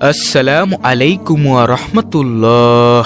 আসসালামু আলাইকুম রহমতুল্লাহ।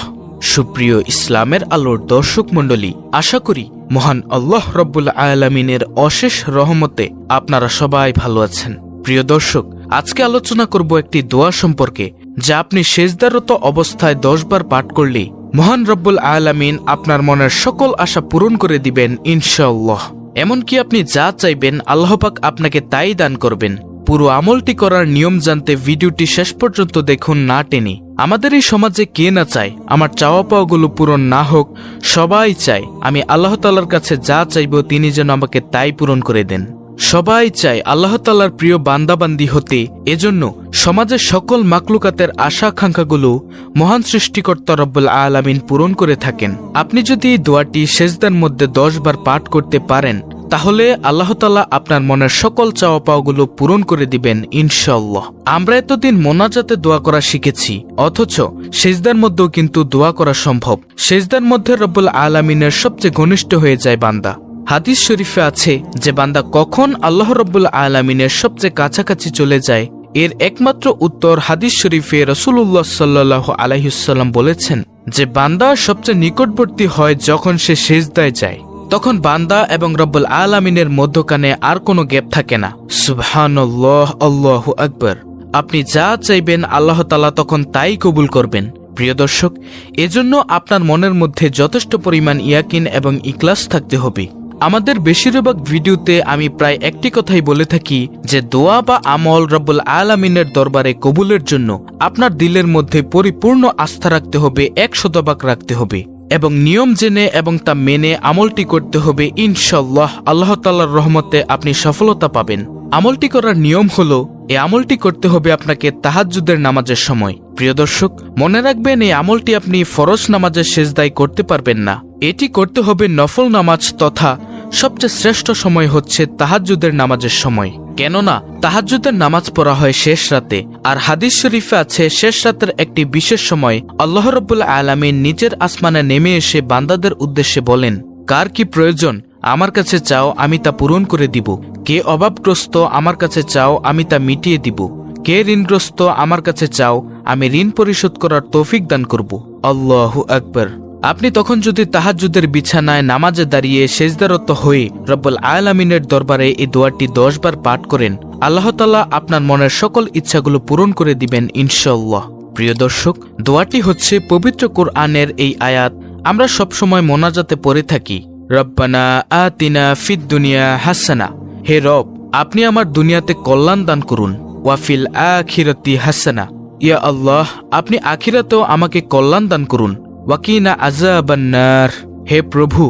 সুপ্রিয় ইসলামের আলোর দর্শক মণ্ডলী, আশা করি মহান আল্লাহ রব্বুল আলমিনের অশেষ রহমতে আপনারা সবাই ভালো আছেন। প্রিয় দর্শক, আজকে আলোচনা করব একটি দোয়া সম্পর্কে, যা আপনি সেজদারত অবস্থায় দশবার পাঠ করলে মহান রব্বুল আলামিন আপনার মনের সকল আশা পূরণ করে দিবেন ইনশাল্লাহ এমনকি আপনি যা চাইবেন আল্লাহপাক আপনাকে তাই দান করবেন। পুরো আমলটি করার নিয়ম জানতে ভিডিওটি শেষ পর্যন্ত দেখুন না টেনে। আমাদের এই সমাজে কে না চায়? আমার চাওয়া পাওয়াগুলো পূরণ না হোক, সবাই চায়। আমি আল্লাহ তাল্লার কাছে যা চাইব তিনি যেন আমাকে তাই পূরণ করে দেন। সবাই চায় আল্লাহ তাল্লার প্রিয় বান্দাবান্দি হতে। এজন্য সমাজের সকল মাকলুকাতের আশা আকাঙ্ক্ষাগুলো মহান সৃষ্টিকর্তা রব্বুল আলামিন পূরণ করে থাকেন। আপনি যদি এই দোয়াটি সেজদার মধ্যে দশ বার পাঠ করতে পারেন তাহলে আল্লাহ তাল্লাহ আপনার মনের সকল চাওয়া পাওয়াগুলো পূরণ করে দিবেন ইনশাল্লাহ আমরা এতদিন মোনাজাতে দোয়া করা শিখেছি, অথচ সেজদার মধ্যেও কিন্তু দোয়া করা সম্ভব। সেজদার মধ্যে রব্বুল আলামিনের সবচেয়ে ঘনিষ্ঠ হয়ে যায় বান্দা। হাদিস শরীফে আছে যে বান্দা কখন আল্লাহ রব্বুল আলামিনের সবচেয়ে কাছাকাছি চলে যায়, এর একমাত্র উত্তর হাদিস শরীফে রসুল্লাহ সাল্লাহ আলাইসাল্লাম বলেছেন যে বান্দা সবচেয়ে নিকটবর্তী হয় যখন সে সেজদায় যায়। তখন বান্দা এবং রব্বুল আলামিনের মধ্যখানে আর কোনো গ্যাপ থাকে না। আল্লাহু আকবার। আপনি যা চাইবেন আল্লাহ তালা তখন তাই কবুল করবেন। প্রিয় দর্শক, এজন্য আপনার মনের মধ্যে যথেষ্ট পরিমাণ ইয়াকিন এবং ইকলাস থাকতে হবে। আমাদের বেশিরভাগ ভিডিওতে আমি প্রায় একটি কথাই বলে থাকি যে দোয়া বা আমল রব্বুল আলামিনের দরবারে কবুলের জন্য আপনার দিলের মধ্যে পরিপূর্ণ আস্থা রাখতে হবে এক শতভাগ রাখতে হবে। এবং নিয়ম জেনে এবং তা মেনে আমলটি করতে হবে ইনশাল্লাহ আল্লাহ তাল্লার রহমতে আপনি সফলতা পাবেন। আমলটি করার নিয়ম হলো, এই আমলটি করতে হবে আপনাকে তাহাজুদের নামাজের সময়। প্রিয় দর্শক, মনে রাখবেন, এই আমলটি আপনি ফরজ নামাজের শেষদায় করতে পারবেন না। এটি করতে হবে নফল নামাজ তথা সবচেয়ে শ্রেষ্ঠ সময় হচ্ছে তাহাজ্জুদের নামাজের সময়। কেননা, তাহাজ্জুদের নামাজ পড়া হয় শেষ রাতে, আর হাদিস শরীফে আছে শেষ রাতের একটি বিশেষ সময়, আল্লাহ রব্বুল আলমিন নিজের আসমানে নেমে এসে বান্দাদের উদ্দেশ্যে বলেন, কার কি প্রয়োজন? আমার কাছে চাও, আমি তা পূরণ করে দিব। কে অভাবগ্রস্ত, আমার কাছে চাও, আমি তা মিটিয়ে দিব। কে ঋণগ্রস্ত, আমার কাছে চাও, আমি ঋণ পরিশোধ করার তৌফিক দান করব। আল্লাহু আকবর। আপনি তখন যদি তাহাজুদের বিছানায় নামাজে দাঁড়িয়ে সেজদারত হয়ে রব্বুল আলামিনের দরবারে এই দোয়াটি দশ বার পাঠ করেন, আল্লাহ আপনার মনের সকল ইচ্ছাগুলো পূরণ করে দিবেন ইনশাল্লাহ প্রিয় দর্শক, দোয়াটি হচ্ছে পবিত্র কোরআনের এই আয়াত, আমরা সবসময় মোনাজাতে পড়ে থাকি। রব্বানা আতিনা ফিদ দুনিয়া হাসানা। হে রব, আপনি আমার দুনিয়াতে কল্যাণ দান করুন। ওয়াফিল আখিরতি হাসানা। ইয়া আল্লাহ, আপনি আখিরাতেও আমাকে কল্যাণ দান করুন। ওয়াকিনা আজাবান্নার হে প্রভু,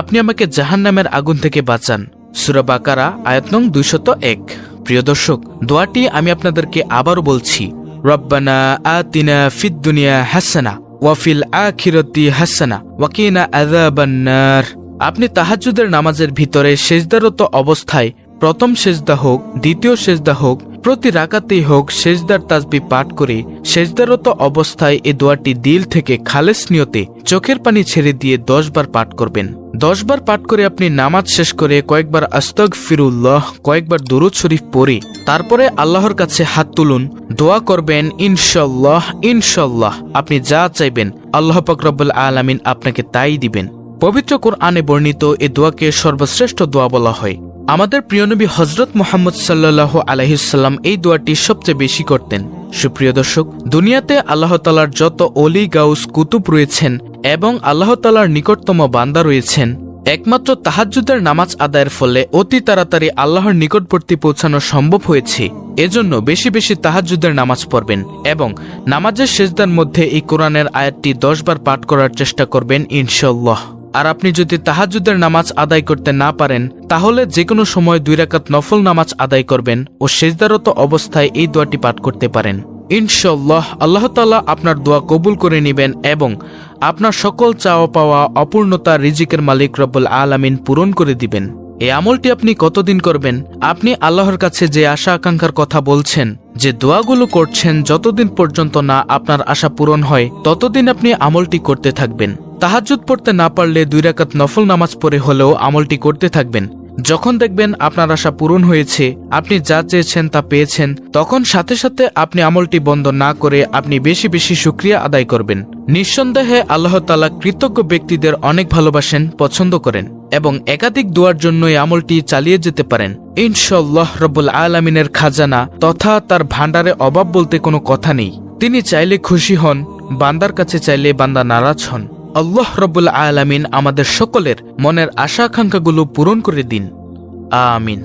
আপনি আমাকে জাহান্নামের আগুন থেকে বাঁচান। সুরা বাকারা, আয়াত নং দুইশত এক। প্রিয় দর্শক, দোয়াটি আমি আপনাদেরকে আবারও বলছি, রব্বানা আতিনা ফিদ দুনিয়া হাসানা ওয়াফিল আখিরতি হাসানা, ওয়াকিনা আজাবান্নার আপনি তাহাজুদের নামাজের ভিতরে সেজদারত অবস্থায় প্রথম সেজদা হোক, দ্বিতীয় সেজদা হোক প্রতি রাকাতেই হোক সেজদার তাজবি পাঠ করে সেজদারত অবস্থায় এ দোয়াটি দিল থেকে খালেস নিয়তে চোখের পানি ছেড়ে দিয়ে দশবার পাঠ করবেন। দশবার পাঠ করে আপনি নামাজ শেষ করে কয়েকবার আস্তক ফিরুল্লাহ কয়েকবার দুরুদ শরীফ পড়ে, তারপরে আল্লাহর কাছে হাত তুলুন, দোয়া করবেন ইনশাল্লাহ ইনশাল্লাহ আপনি যা চাইবেন, আল্লাহ পাকরবুল আলামিন আপনাকে তাই দিবেন। পবিত্র কোরআনে বর্ণিত এ দোয়াকে সর্বশ্রেষ্ঠ দোয়া বলা হয়। আমাদের প্রিয়নবী হজরত মোহাম্মদ সাল্লাহ আলহিসাল্লাম এই দোয়াটি সবচেয়ে বেশি করতেন। সুপ্রিয় দর্শক, দুনিয়াতে আল্লাহ তালার যত অলি গাউস, কুতুব রয়েছেন এবং আল্লাহ তালার নিকটতম বান্দা রয়েছেন। একমাত্র তাহাজ্জুদের নামাজ আদায়ের ফলে অতি তাড়াতাড়ি আল্লাহর নিকটবর্তী পৌঁছানো সম্ভব হয়েছে। এজন্য বেশি বেশি তাহাজ্জুদের নামাজ পড়বেন এবং নামাজের শেষদার মধ্যে এই কোরআনের আয়াতটি দশবার পাঠ করার চেষ্টা করবেন ইনশাল্লাহ আর আপনি যদি তাহাজুদের নামাজ আদায় করতে না পারেন, তাহলে যে কোনো সময় দুই রাকাত নফল নামাজ আদায় করবেন ও সেজদারত অবস্থায় এই দোয়াটি পাঠ করতে পারেন। ইনশাল্লাহ আল্লাহ তাল্লাহ আপনার দোয়া কবুল করে নেবেন এবং আপনার সকল চাওয়া পাওয়া অপূর্ণতা রিজিকের মালিক রব্বুল আলামিন পূরণ করে দিবেন। এই আমলটি আপনি কতদিন করবেন? আপনি আল্লাহর কাছে যে আশা আকাঙ্ক্ষার কথা বলছেন, যে দোয়াগুলো করছেন, যতদিন পর্যন্ত না আপনার আশা পূরণ হয়, ততদিন আপনি আমলটি করতে থাকবেন। তাহাজুদ পড়তে না পারলে দুই রাকাত নফল নামাজ পড়ে হলেও আমলটি করতে থাকবেন। যখন দেখবেন আপনার আশা পূরণ হয়েছে, আপনি যা চেয়েছেন তা পেয়েছেন, তখন সাথে সাথে আপনি আমলটি বন্ধ না করে আপনি বেশি বেশি সুক্রিয়া আদায় করবেন। নিঃসন্দেহে আল্লাহ তালা কৃতজ্ঞ ব্যক্তিদের অনেক ভালোবাসেন, পছন্দ করেন। এবং একাধিক দোয়ার জন্য এই আমলটি চালিয়ে যেতে পারেন। ইনশাল্লাহ রব্বুল আলমিনের খাজানা তথা তার ভাণ্ডারে অভাব বলতে কোনো কথা নেই। তিনি চাইলে খুশি হন, বান্দার কাছে চাইলে বান্দা নারাজ হন। আল্লাহ রব্বুল আলামিন আমাদের সকলের মনের আশা আকাঙ্ক্ষাগুলো পূরণ করে দিন। আমিন।